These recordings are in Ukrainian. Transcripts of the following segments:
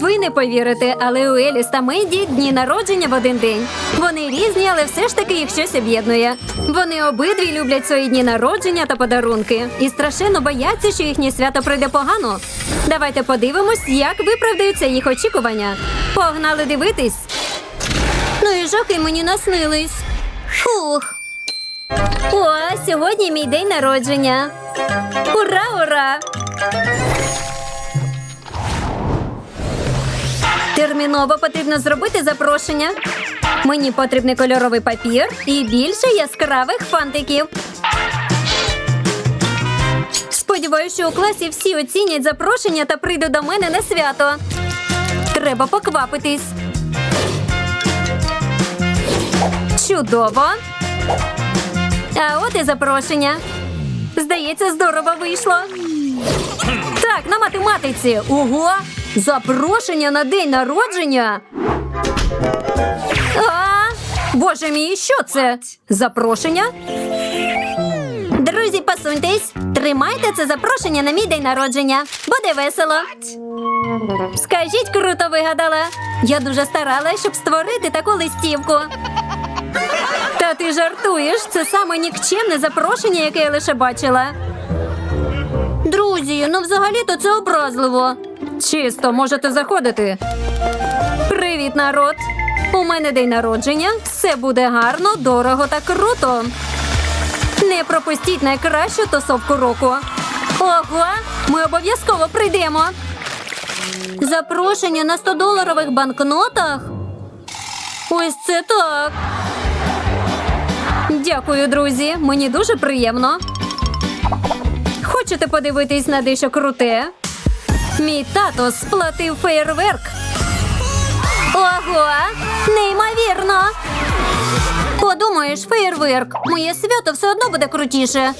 Ви не повірите, але у Еліс та Меді дні народження в один день. Вони різні, але все ж таки їх щось об'єднує. Вони обидві люблять свої дні народження та подарунки і страшенно бояться, що їхнє свято пройде погано. Давайте подивимось, як виправдаються їх очікування. Погнали дивитись. Ну і жахи мені наснились. Фух. О, сьогодні мій день народження. Ура, ура! Терміново потрібно зробити запрошення. Мені потрібний кольоровий папір і більше яскравих фантиків. Сподіваюся, що у класі всі оцінять запрошення та прийдуть до мене на свято. Треба поквапитись. Чудово. А от і запрошення. Здається, здорово вийшло. Так, на математиці. Ого! Запрошення на день народження. А, боже мій, що це? Запрошення? Друзі, посуньтесь. Тримайте це запрошення на мій день народження. Буде весело. Скажіть, круто вигадала. Я дуже старалась, щоб створити таку листівку. Та ти жартуєш? Це саме нікчемне запрошення, яке я лише бачила. Друзі, ну взагалі-то це образливо. Чисто можете заходити. Привіт, народ! У мене день народження. Все буде гарно, дорого та круто. Не пропустіть найкращу тусовку року. Ого, ми обов'язково прийдемо. Запрошення на 100-доларових банкнотах. Ось це так. Дякую, друзі. Мені дуже приємно. Хочете подивитись на дещо круте? Мій тато сплатив феєрверк. Ого, неймовірно. Подумаєш, феєрверк. Моє свято все одно буде крутіше.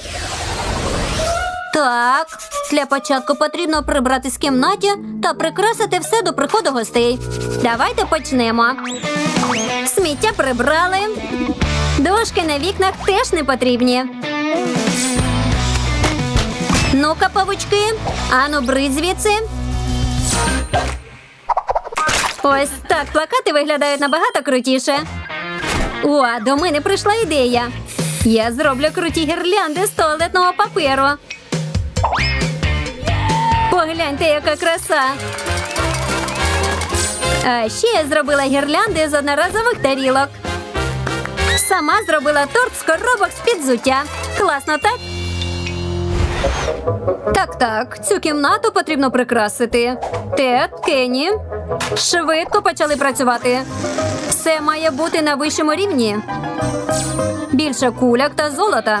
Так, для початку потрібно прибрати з кімнаті та прикрасити все до приходу гостей. Давайте почнемо. Сміття прибрали. Дошки на вікнах теж не потрібні. Ну-ка, павучки, ану бридь звідси. Ось так плакати виглядають набагато крутіше. О, до мене прийшла ідея. Я зроблю круті гірлянди з туалетного паперу. Погляньте, яка краса. А ще я зробила гірлянди з одноразових тарілок. Сама зробила торт з коробок з-під взуття. Класно, так? Так, так, цю кімнату потрібно прикрасити. Тед, Кенні, швидко почали працювати. Все має бути на вищому рівні. Більше куляк та золота.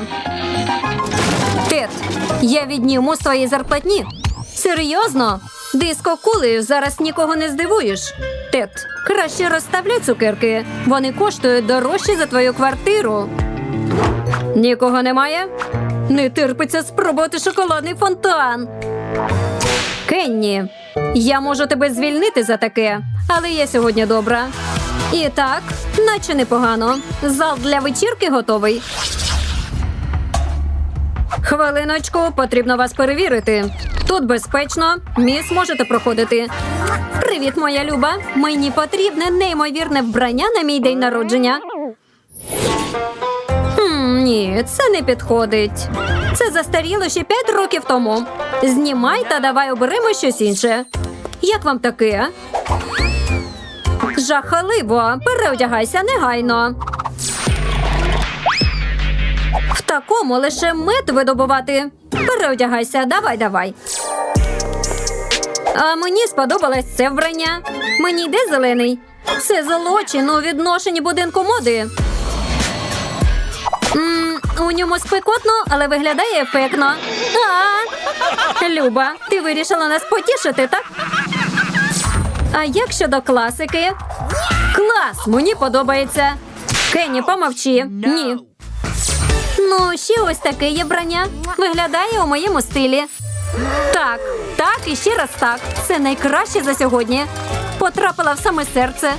Тед, я відніму з твоєї зарплатні. Серйозно? Диско кулею зараз нікого не здивуєш. Тед, краще розставляй цукерки. Вони коштують дорожче за твою квартиру. Нікого немає? Не терпиться спробувати шоколадний фонтан. Кенні, я можу тебе звільнити за таке, але я сьогодні добра. І так, наче непогано. Зал для вечірки готовий. Хвилиночку, потрібно вас перевірити. Тут безпечно, міс можете проходити. Привіт, моя люба. Мені потрібне неймовірне вбрання на мій день народження. Ні, це не підходить. Це застаріло ще п'ять років тому. Знімай та давай оберемо щось інше. Як вам таке? Жахаливо, переодягайся негайно. В такому лише мед видобувати. Переодягайся, давай, давай. А мені сподобалось це вбрання. Мені йде зелений. Це злочин у відношенні будинку моди. У ньому спекотно, але виглядає ефектно. А, Люба, ти вирішила нас потішити, так? А як щодо класики? Клас! Мені подобається. Кенні, помовчи. Ні. Ну, ще ось таке є брання. Виглядає у моєму стилі. Так, так і ще раз так. Це найкраще за сьогодні. Потрапила в саме серце.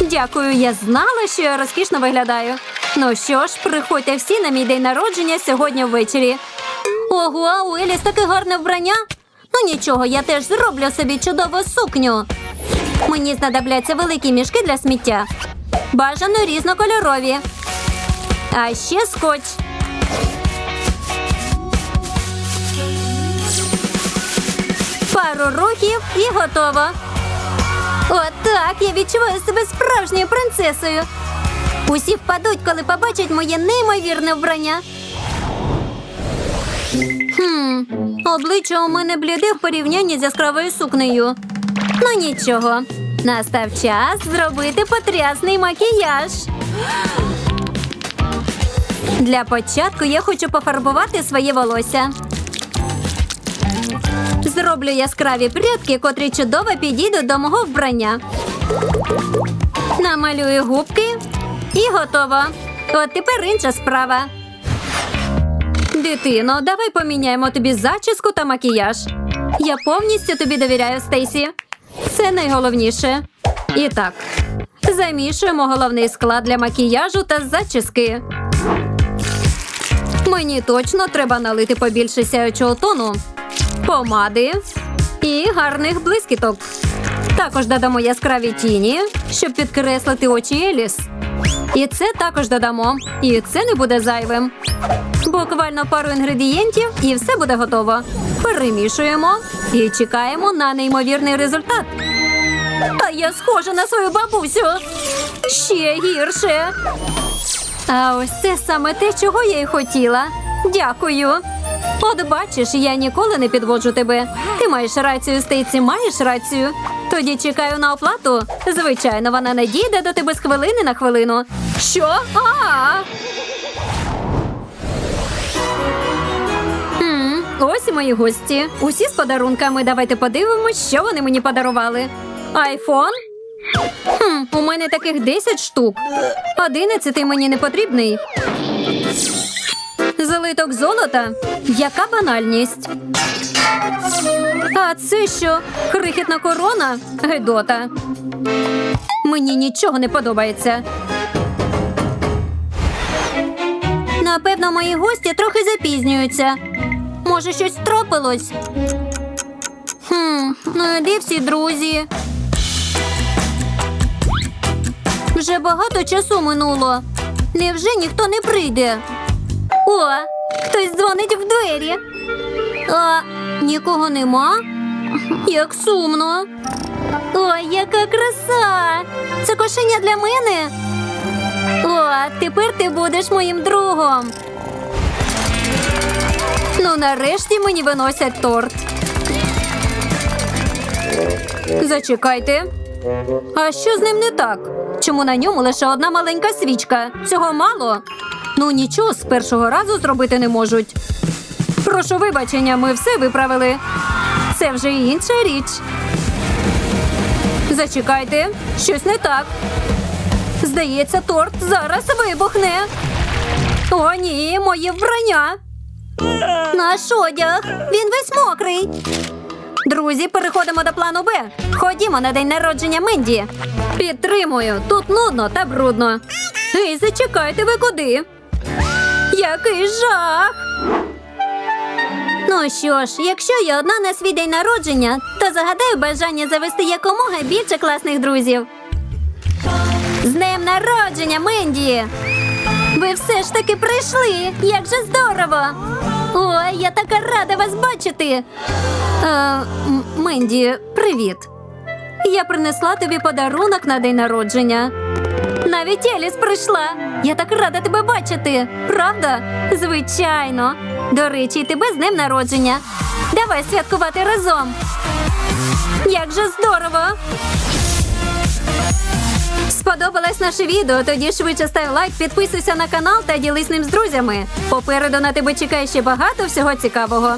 Дякую, я знала, що я розкішно виглядаю. Ну що ж, приходьте всі на мій день народження сьогодні ввечері. Ого, у Еліс таке гарне вбрання. Ну нічого, я теж зроблю собі чудову сукню. Мені знадобляться великі мішки для сміття. Бажано різнокольорові. А ще скотч. Пару рухів і готово. Отак я відчуваю себе справжньою принцесою. Усі впадуть, коли побачать моє неймовірне вбрання. Хм, обличчя у мене бліде в порівнянні з яскравою сукнею. Ну нічого. Настав час зробити потрясний макіяж. Для початку я хочу пофарбувати своє волосся. Зроблю яскраві прядки, котрі чудово підійдуть до мого вбрання. Намалюю губки і готово. От тепер інша справа. Дитино, давай поміняємо тобі зачіску та макіяж. Я повністю тобі довіряю, Стейсі. Це найголовніше. І так, замішуємо головний склад для макіяжу та зачіски. Мені точно треба налити побільше сяючого тону, помади і гарних блискіток. Також додамо яскраві тіні, щоб підкреслити очі Еліс. І це також додамо. І це не буде зайвим. Буквально пару інгредієнтів і все буде готово. Перемішуємо і чекаємо на неймовірний результат. А я схожа на свою бабусю. Ще гірше. А ось це саме те, чого я й хотіла. Дякую. От бачиш, я ніколи не підводжу тебе. Ти маєш рацію, Стейці, маєш рацію. Тоді чекаю на оплату. Звичайно, вона не дійде до тебе з хвилини на хвилину. Що? А! Ось мої гості. Усі з подарунками. Давайте подивимось, що вони мені подарували. Айфон? Хм, у мене таких 10 штук. Одинадцятий мені не потрібний. Залиток золота? Яка банальність? А це що? Крихітна корона? Гедота. Мені нічого не подобається. Напевно, мої гості трохи запізнюються. Може, щось трапилось? Хм, ну і всі друзі? Вже багато часу минуло. Невже ніхто не прийде? О, хтось дзвонить в двері. А нікого нема? Як сумно. Ой, яка краса! Це кошеня для мене. О, тепер ти будеш моїм другом. Ну, нарешті мені виносять торт. Зачекайте. А що з ним не так? Чому на ньому лише одна маленька свічка? Цього мало? Ну нічого з першого разу зробити не можуть. Прошу вибачення, ми все виправили. Це вже інша річ. Зачекайте, щось не так. Здається, торт зараз вибухне. О, ні, моє вбрання. Наш одяг. Він весь мокрий. Друзі, переходимо до плану Б. Ходімо на день народження Менді. Підтримую. Тут нудно та брудно. Ей, зачекайте, ви куди? Який жах! Ну що ж, якщо я одна на свій день народження, то загадаю бажання завести якомога більше класних друзів. З днем народження, Менді! Ви все ж таки прийшли! Як же здорово! Ой, я така рада вас бачити! Е, Менді, привіт! Я принесла тобі подарунок на день народження. Навіть Еліс прийшла. Я так рада тебе бачити, правда? Звичайно. До речі, і тебе з ним народження. Давай святкувати разом. Як же здорово! Сподобалось наше відео? Тоді швидше став лайк, підписуйся на канал та ділись ним з друзями. Попереду на тебе чекає ще багато всього цікавого.